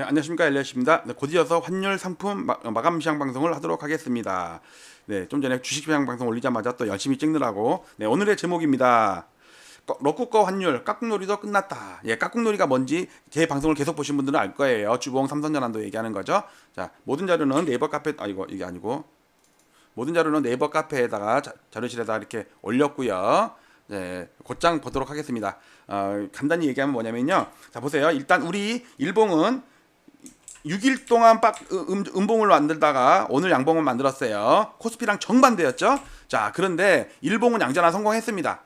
네, 안녕하십니까 엘리엇입니다. 네, 곧 이어서 환율 상품 마, 감 시장 방송을 하도록 하겠습니다. 네, 좀 전에 주식 시장 방송 올리자마자 또 열심히 찍느라고 네, 오늘의 제목입니다. 거- 러쿠꺼 환율 깍꿍놀이도 끝났다. 예, 깍꿍놀이가 뭔지 제 방송을 계속 보신 분들은 알 거예요. 주봉 삼선전환도 얘기하는 거죠. 자, 모든 자료는 네이버 카페 아 이거 이게 아니고 모든 자료는 네이버 카페에다가 자, 자료실에다 이렇게 올렸고요. 네, 곧장 보도록 하겠습니다. 어, 간단히 얘기하면 뭐냐면요. 자 보세요. 일단 우리 일봉은 6일 동안 빡 음, 음봉을 만들다가 오늘 양봉을 만들었어요. 코스피랑 정반대였죠. 자 그런데 일봉은 양전환 성공했습니다.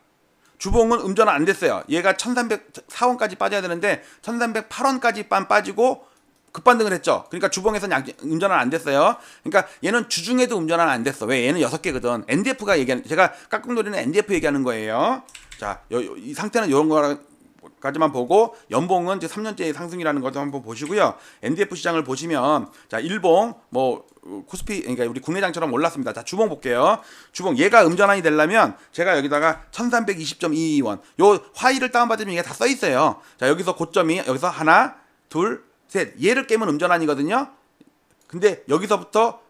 주봉은 음전환 안 됐어요. 얘가 1304원까지 빠져야 되는데 1308원까지 빤 빠지고 급반등을 했죠. 그러니까 주봉에서는 양, 음전환 안 됐어요. 그러니까 얘는 주중에도 음전환 안 됐어. 왜? 얘는 여섯 개거든. NDF가 얘기하는 제가 깍꿍놀이는 NDF 얘기하는 거예요. 자, 요- 요- 이 상태는 이런 거 까지만 보고 연봉은 이제 3년째 상승이라는 것도 한번 보시고요. NDF 시장을 보시면 자, 일봉 뭐 어, 코스피 그러니까 우리 국내장처럼 올랐습니다. 자, 주봉 볼게요. 주봉 얘가 음전환이 되려면 제가 여기다가 1320.22원 요 화일을 다운받으면 이게 다 써 있어요. 자, 여기서 고점이 여기서 하나, 둘, 셋. 얘를 깨면 음전환이거든요. 근데 여기서부터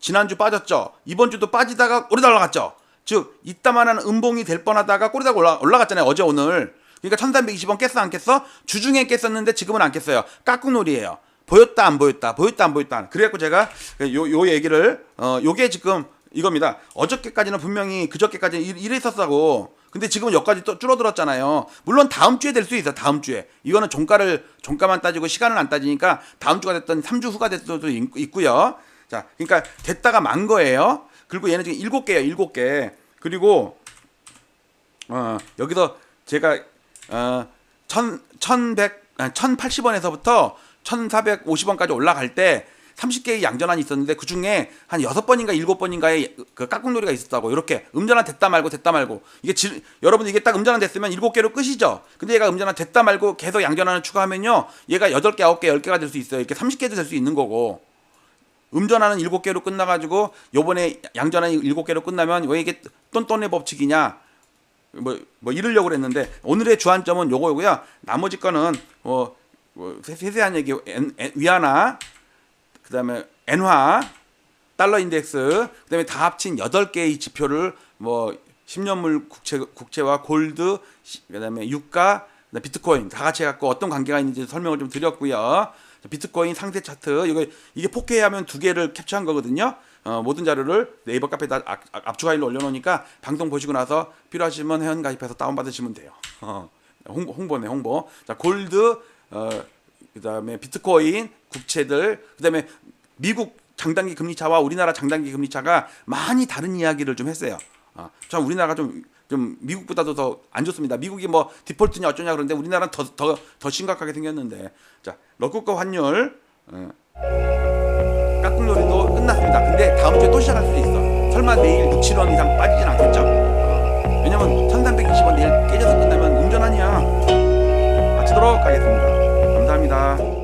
지난주 빠졌죠. 이번 주도 빠지다가 오르다 올라갔죠. 즉 이따만한 음봉이 될 뻔하다가 꼬리다가 올라, 올라갔잖아요. 어제 오늘. 그러니까 1320원 깼어 안 깼어? 주중에 깼었는데 지금은 안 깼어요. 깍꿍놀이에요. 보였다 안 보였다 보였다 안 보였다. 그래갖고 제가 요, 요 얘기를 어 요게 지금 이겁니다. 어저께까지는 분명히 그저께까지 는 이랬었다고. 근데 지금은 여기까지 또 줄어들었잖아요. 물론 다음 주에 될 수 있어 다음 주에. 이거는 종가를 종가만 따지고 시간을 안 따지니까 다음 주가 됐든 3주 후가 있- 있고요. 자 그러니까 됐다가 만 거예요. 그리고 얘는 지금 일곱 개예요 일곱 개. 그리고 어, 여기서 제가 어, 천, 천백, 아, 1080원에서부터 1450원까지 올라갈 때 30개의 양전환이 있었는데 그 중에 한 6번인가 7번인가의 그 깍꿍놀이가 있었다고. 이렇게 음전환 됐다 말고 됐다 말고. 이게 질, 여러분 이게 딱 음전환 됐으면 7개로 끝이죠. 근데 얘가 음전환 됐다 말고 계속 양전환을 추가하면요. 얘가 8개 9개 10개가 될 수 있어요. 이렇게 30개도 될 수 있는 거고. 음전환은 7개로 끝나 가지고 요번에 양전환이 7개로 끝나면 왜 이게 똔똔의 법칙이냐 뭐, 뭐 이러려고 그랬는데 오늘의 주안점은 요거고요. 나머지 거는 뭐, 뭐 세- 세세한 얘기 엔, 엔, 위안화 그다음에 엔화 달러 인덱스 그다음에 다 합친 8개의 지표를 뭐 10년물 국채 국채와 골드 시- 그다음에 유가 비트코인 다 같이 해 갖고 어떤 관계가 있는지 설명을 좀 드렸고요. 비트코인 상세 차트 이거 이게 4K 하면 두 개를 캡처한 거거든요. 어, 모든 자료를 네이버 카페에다 압축 파일로 올려놓으니까 방송 보시고 나서 필요하시면 회원 가입해서 다운 받으시면 돼요. 어, 홍보, 홍보 네 홍보. 자 골드 어, 그다음에 비트코인 국채들 그다음에 미국 장단기 금리 차와 우리나라 장단기 금리 차가 많이 다른 이야기를 좀 했어요. 아, 참 우리나라가 좀, 좀 미국보다도 더 안 좋습니다. 미국이 뭐 디폴트냐 어쩌냐 그러는데 우리나라는 더, 더, 더 심각하게 생겼는데. 자, 러쿠꺼 환율, 어, 깍꿍놀이도 끝났습니다. 근데 다음 주에 또 시작할 수도 있어. 설마 내일 6, 7원 이상 빠지진 않겠죠? 어, 왜냐면 1320원 내일 깨져서 끝나면 운전하냐? 마치도록 하겠습니다. 감사합니다.